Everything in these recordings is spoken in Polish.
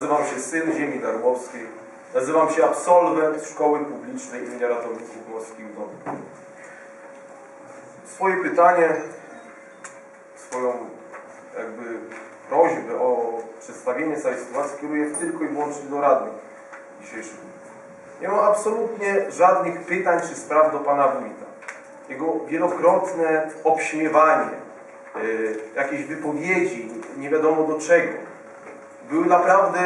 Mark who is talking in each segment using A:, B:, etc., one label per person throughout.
A: Nazywam się syn ziemi darłowskiej. Nazywam się absolwent Szkoły Publicznej im. Ratowników Morskich w Domu. Swoje pytanie, swoją jakby prośbę o przedstawienie całej sytuacji kieruję tylko i wyłącznie do radnych dzisiejszych. Nie mam absolutnie żadnych pytań czy spraw do pana wójta. Jego wielokrotne obśmiewanie, yy, jakieś wypowiedzi, nie wiadomo do czego, były naprawdę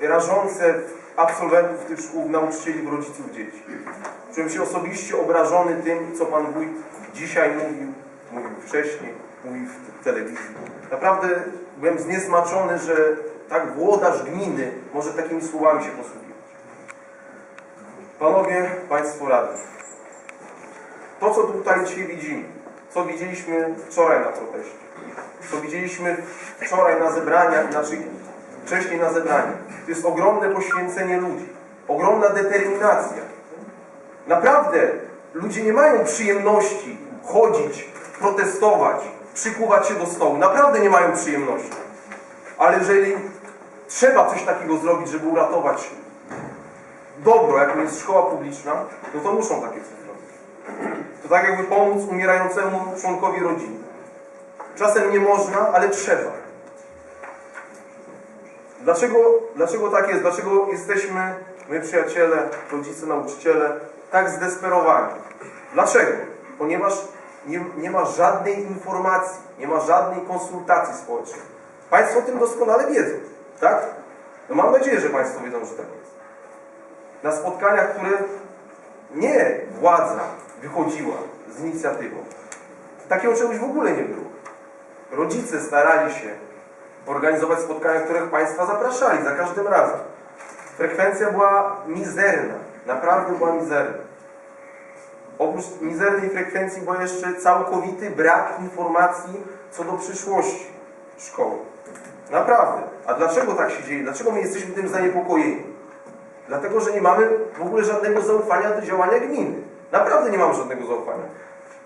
A: rażące w absolwentów tych szkół, w nauczycieli, w rodziców dzieci. Czułem się osobiście obrażony tym, co pan wójt dzisiaj mówił, mówił wcześniej, mówił w telewizji. Naprawdę byłem zniesmaczony, że tak włodarz gminy może takimi słowami się posługiwać. Panowie, Państwo radni, to co tutaj dzisiaj widzimy, co widzieliśmy wczoraj na proteście, co widzieliśmy wczoraj na zebraniach, inaczej wcześniej na zebraniach, to jest ogromne poświęcenie ludzi, ogromna determinacja. Naprawdę ludzie nie mają przyjemności chodzić, protestować, przykuwać się do stołu. Naprawdę nie mają przyjemności. Ale jeżeli trzeba coś takiego zrobić, żeby uratować dobro, jakim jest szkoła publiczna, no to muszą takie coś zrobić. To tak jakby pomóc umierającemu członkowi rodziny. Czasem nie można, ale trzeba. Dlaczego, dlaczego tak jest? Dlaczego jesteśmy, my przyjaciele, rodzice, nauczyciele, tak zdesperowani? Dlaczego? Ponieważ nie, nie ma żadnej informacji, nie ma żadnej konsultacji społecznej. Państwo o tym doskonale wiedzą, tak? No mam nadzieję, że Państwo wiedzą, że tak jest. Na spotkaniach, które nie władza wychodziła z inicjatywą, takiego czegoś w ogóle nie było. Rodzice starali się organizować spotkania, których Państwa zapraszali za każdym razem. Frekwencja była mizerna, naprawdę była mizerna. Oprócz mizernej frekwencji był jeszcze całkowity brak informacji co do przyszłości szkoły. Naprawdę. A dlaczego tak się dzieje? Dlaczego my jesteśmy tym zaniepokojeni? Dlatego, że nie mamy w ogóle żadnego zaufania do działania gminy. Naprawdę nie mamy żadnego zaufania.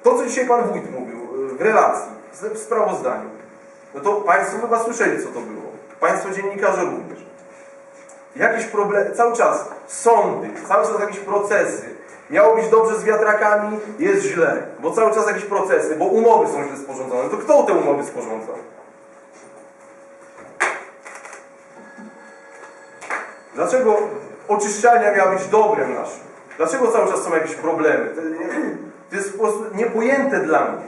A: To, co dzisiaj Pan Wójt mówił y, w relacji, w sprawozdaniu, no to Państwo chyba słyszeli, co to było. Państwo dziennikarze również. Jakieś problemy, cały czas sądy, cały czas jakieś procesy. Miało być dobrze z wiatrakami, jest źle, bo cały czas jakieś procesy, bo umowy są źle sporządzone. To kto te umowy sporządzał? Dlaczego oczyszczalnia miała być dobrem naszym? Dlaczego cały czas są jakieś problemy? To, jest po prostu niepojęte dla mnie.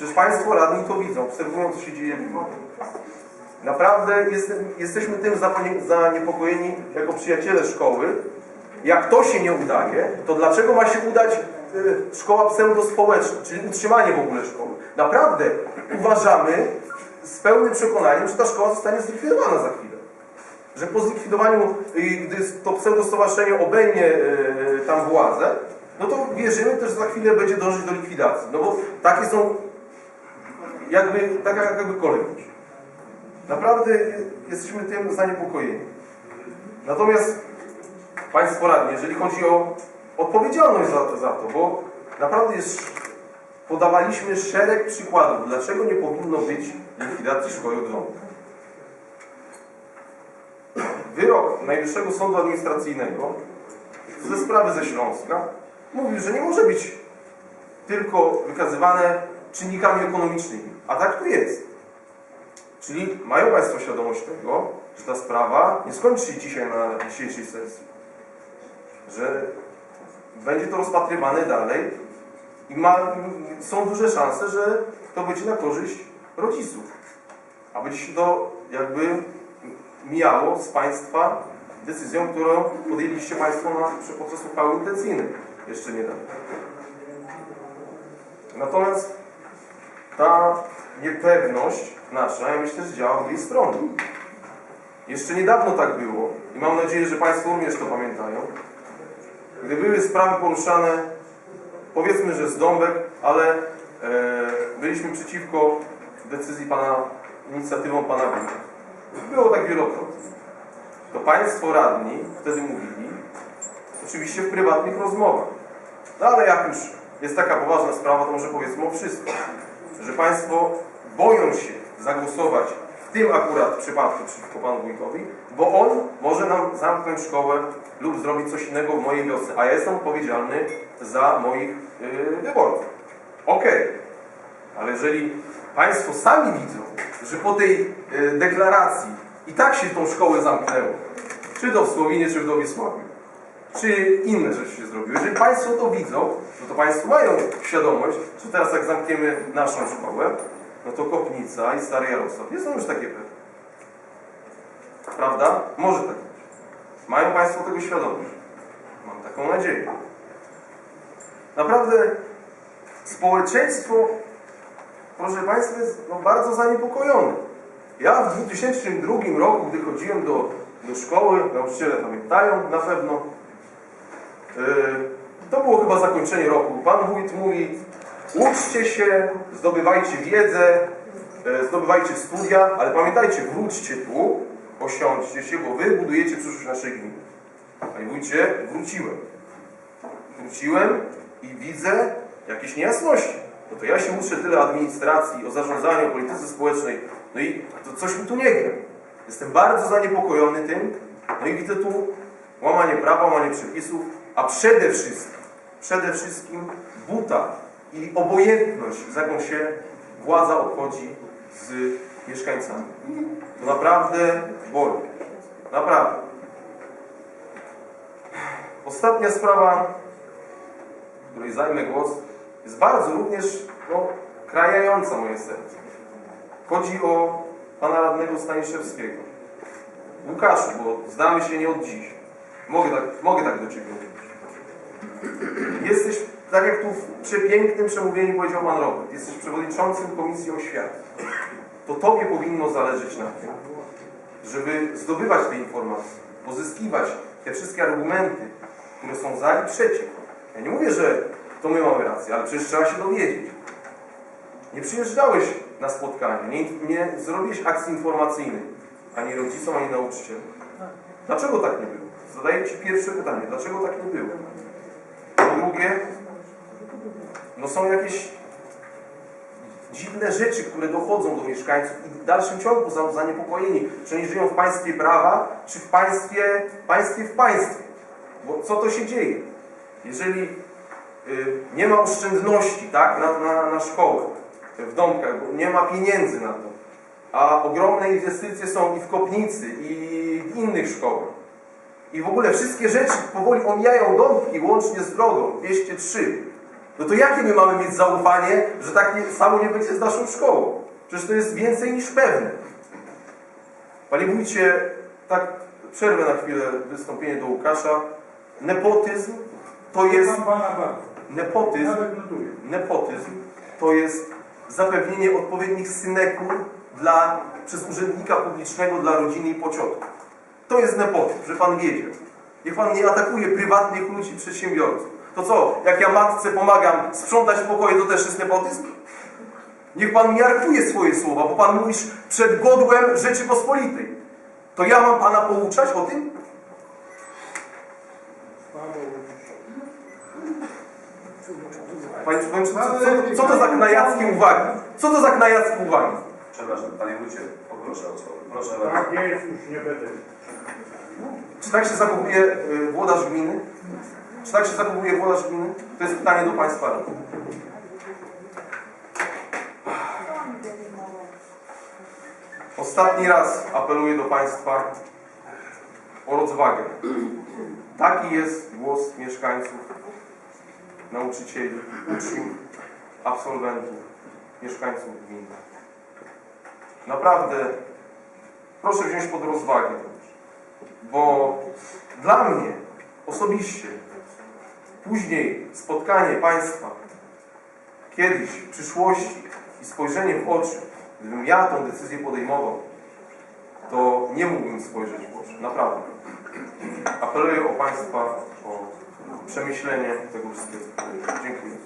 A: Przecież Państwo radni to widzą, obserwują, co się dzieje w. Naprawdę jest, jesteśmy tym zaniepokojeni jako przyjaciele szkoły. Jak to się nie udaje, to dlaczego ma się udać y, szkoła pseudospołeczna, czyli utrzymanie w ogóle szkoły? Naprawdę uważamy z pełnym przekonaniem, że ta szkoła zostanie zlikwidowana za chwilę. Że po zlikwidowaniu, y, gdy to pseudostowarzyszenie obejmie y, tam władzę, no to wierzymy też, że za chwilę będzie dążyć do likwidacji. No bo takie są jakby, taka jakby kolejność. Naprawdę jesteśmy tym zaniepokojeni. Natomiast Państwo radni, jeżeli chodzi o odpowiedzialność za, za to, bo naprawdę jest, podawaliśmy szereg przykładów, dlaczego nie powinno być likwidacji szkoły oglądu. Wyrok Najwyższego Sądu Administracyjnego ze sprawy ze Śląska mówił, że nie może być tylko wykazywane czynnikami ekonomicznymi. A tak tu jest. Czyli mają Państwo świadomość tego, że ta sprawa nie skończy się dzisiaj na dzisiejszej sesji. Że będzie to rozpatrywane dalej i ma, są duże szanse, że to będzie na korzyść rodziców. A będzie się to jakby mijało z Państwa decyzją, którą podjęliście Państwo na, podczas uchwały intencyjnej jeszcze niedawno. Natomiast ta niepewność nasza, ja myślę, że działa w dwie strony. Jeszcze niedawno tak było i mam nadzieję, że Państwo również to pamiętają. Gdy były sprawy poruszane, powiedzmy, że z dąbek, ale e, byliśmy przeciwko decyzji Pana, inicjatywom Pana Wójta. Było tak wielokrotnie. To Państwo radni wtedy mówili, oczywiście w prywatnych rozmowach. No ale jak już jest taka poważna sprawa, to może powiedzmy o wszystkim. Że Państwo boją się zagłosować w tym akurat przypadku przeciwko Panu Wójtowi, bo on może nam zamknąć szkołę lub zrobić coś innego w mojej wiosce, a ja jestem odpowiedzialny za moich yy, wyborców. Okej, ale jeżeli Państwo sami widzą, że po tej yy, deklaracji i tak się tą szkołę zamknęło, czy to w Słowinie, czy w Dowisławiu, czy inne rzeczy się zrobiły. Jeżeli Państwo to widzą, no to Państwo mają świadomość, że teraz jak zamkniemy naszą szkołę, no to Kopnica i Stary Jarosław nie są już takie pewne. Prawda? Może tak być. Mają Państwo tego świadomość. Mam taką nadzieję. Naprawdę społeczeństwo, proszę Państwa, jest no, bardzo zaniepokojone. Ja w 2002 roku, gdy chodziłem do, do szkoły, nauczyciele pamiętają na pewno, to było chyba zakończenie roku. Pan wójt mówi, uczcie się, zdobywajcie wiedzę, yy, zdobywajcie studia, ale pamiętajcie, wróćcie tu, osiądźcie się, bo wy budujecie przyszłość naszej gminy. Panie wójcie, wróciłem. Wróciłem i widzę jakieś niejasności. No to ja się muszę tyle administracji, o zarządzaniu, o polityce społecznej, no i to coś mi tu nie gra. Jestem bardzo zaniepokojony tym, no i widzę tu łamanie prawa, łamanie przepisów, a przede wszystkim, przede wszystkim buta i obojętność, z jaką się władza obchodzi z mieszkańcami. To naprawdę boli. Naprawdę. Ostatnia sprawa, której zajmę głos, jest bardzo również no, krajająca moje serce. Chodzi o pana radnego Staniszewskiego. Łukaszu, bo znamy się nie od dziś. Mogę tak, mogę tak do Ciebie mówić. Jesteś, tak jak tu w przepięknym przemówieniu powiedział Pan Robert, jesteś przewodniczącym Komisji Oświaty. To Tobie powinno zależeć na tym, żeby zdobywać te informacje, pozyskiwać te wszystkie argumenty, które są za i przeciw. Ja nie mówię, że to my mamy rację, ale przecież trzeba się dowiedzieć. Nie przyjeżdżałeś na spotkanie, nie, nie zrobiłeś akcji informacyjnej, ani rodzicom, ani nauczycielom. Dlaczego tak nie było? Zadaję Ci pierwsze pytanie, dlaczego tak nie było? Drugie, no są jakieś dziwne rzeczy, które dochodzą do mieszkańców i w dalszym ciągu są zaniepokojeni, czy oni żyją w państwie prawa, czy w państwie, państwie w państwie. Bo co to się dzieje? Jeżeli y, nie ma oszczędności tak, na, na, na szkołę w domkach, nie ma pieniędzy na to, a ogromne inwestycje są i w Kopnicy, i w innych szkołach. I w ogóle wszystkie rzeczy powoli omijają domki, łącznie z drogą 203. No to jakie my mamy mieć zaufanie, że tak nie, samo nie będzie z naszą szkołą? Przecież to jest więcej niż pewne. Panie wójcie, tak przerwę na chwilę wystąpienie do Łukasza. Nepotyzm to jest... Nepotyzm
B: notuję.
A: Nepotyzm to jest zapewnienie odpowiednich synekur dla, przez urzędnika publicznego dla rodziny i pociotków. To jest nepotyzm, że Pan wiedział. Niech Pan nie atakuje prywatnych ludzi, przedsiębiorców. To co, jak ja matce pomagam sprzątać pokoje, to też jest nepotyzm? Niech Pan miarkuje swoje słowa, bo Pan mówisz przed godłem Rzeczypospolitej. To ja mam Pana pouczać o tym? Panie Przewodniczący, co, co to za knajackie uwagi? Co to za knajackie uwagi?
C: Przepraszam, panie wójcie, poproszę o słowo. Proszę bardzo.
B: Tak jest, już nie będę.
A: Czy tak się zachowuje y, włodarz gminy? Czy tak się zachowuje włodarz gminy? To jest pytanie do Państwa. Ostatni raz apeluję do Państwa o rozwagę. Taki jest głos mieszkańców, nauczycieli, uczniów, absolwentów, mieszkańców gminy. Naprawdę proszę wziąć pod rozwagę bo dla mnie osobiście później spotkanie Państwa kiedyś w przyszłości i spojrzenie w oczy, gdybym ja tę decyzję podejmował, to nie mógłbym spojrzeć w oczy. Naprawdę. Apeluję o Państwa o przemyślenie tego wszystkiego. Dziękuję.